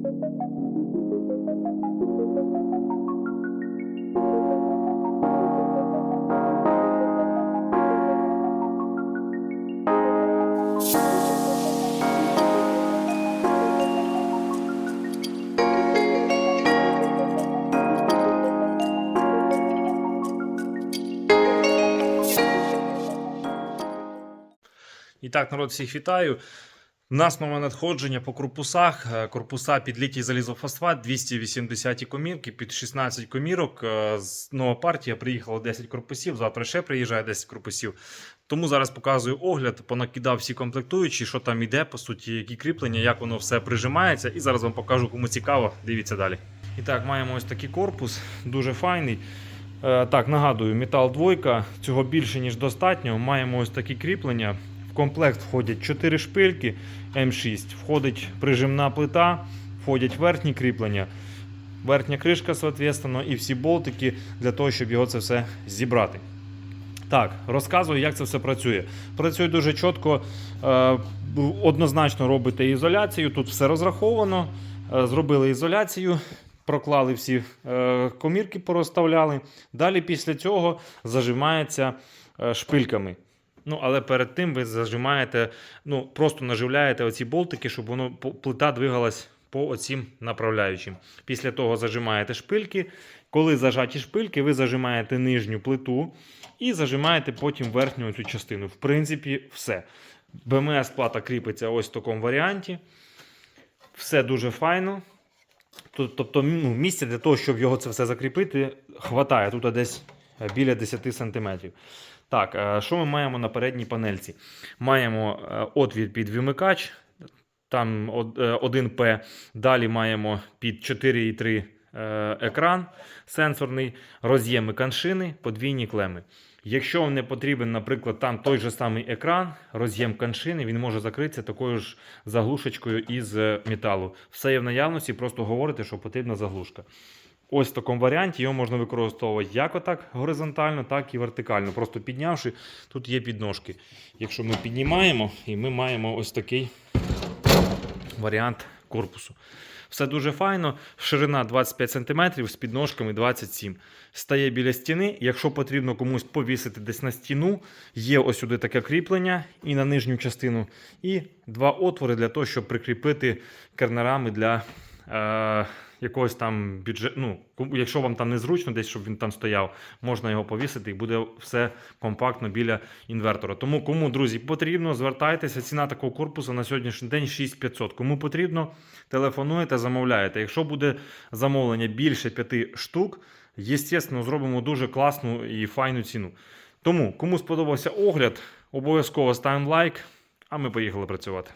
І так, народ, всіх вітаю. У нас нове надходження по корпусах. Е, Корпуса під літій залізофосфат, 280 комірки, під 16 комірок. Е, з- Нова партія приїхала 10 корпусів. Завтра ще приїжджає 10 корпусів. Тому зараз показую огляд, понакидав всі комплектуючі, що там іде, по суті, які кріплення, як воно все прижимається. І зараз вам покажу, кому цікаво. Дивіться далі. І так, маємо ось такий корпус, дуже файний. Е, Так, нагадую, метал двойка, цього більше, ніж достатньо. Маємо ось такі кріплення. Комплект входять 4 шпильки М6, входить прижимна плита, входять верхні кріплення, верхня кришка, соответственно, і всі болтики для того, щоб його це все зібрати. Так, розказую, як це все працює. Працює дуже чітко, е, однозначно робите ізоляцію. Тут все розраховано. Е, Зробили ізоляцію, проклали всі е, комірки, порозставляли. Далі після цього зажимається шпильками. Ну, але перед тим ви зажимаєте, ну, просто наживляєте оці болтики, щоб воно плита двигалась по оцім направляючим. Після того зажимаєте шпильки. Коли зажаті шпильки, ви зажимаєте нижню плиту і зажимаєте потім верхню цю частину. В принципі, все. БМС плата кріпиться ось в такому варіанті. Все дуже файно. Тобто, ну, місця для того, щоб його це все закріпити, хватає. Тут десь біля 10 см. Так, е, що ми маємо на передній панельці? Маємо е, отвір під вимикач, там е, 1П. Далі маємо під 4,3 е, екран сенсорний, роз'єми каншини, подвійні клеми. Якщо вам не потрібен, наприклад, там той же самий екран, роз'єм каншини, він може закритися такою ж заглушечкою із е, металу. Все є в наявності, просто говорите, що потрібна заглушка. Ось в такому варіанті його можна використовувати як отак горизонтально, так і вертикально. Просто піднявши, тут є підножки. Якщо ми піднімаємо, і ми маємо ось такий варіант корпусу. Все дуже файно. Ширина 25 см з підножками 27 Стає біля стіни. Якщо потрібно комусь повісити десь на стіну, є ось сюди таке кріплення і на нижню частину, і два отвори для того, щоб прикріпити кернерами для е, якогось там бюджет. Ну, якщо вам там незручно, десь щоб він там стояв, можна його повісити і буде все компактно біля інвертора. Тому кому, друзі, потрібно, звертайтеся. Ціна такого корпусу на сьогоднішній день 6500. Кому потрібно, телефонуєте, замовляєте. Якщо буде замовлення більше 5 штук, єстественно, зробимо дуже класну і файну ціну. Тому, кому сподобався огляд, обов'язково ставимо лайк, а ми поїхали працювати.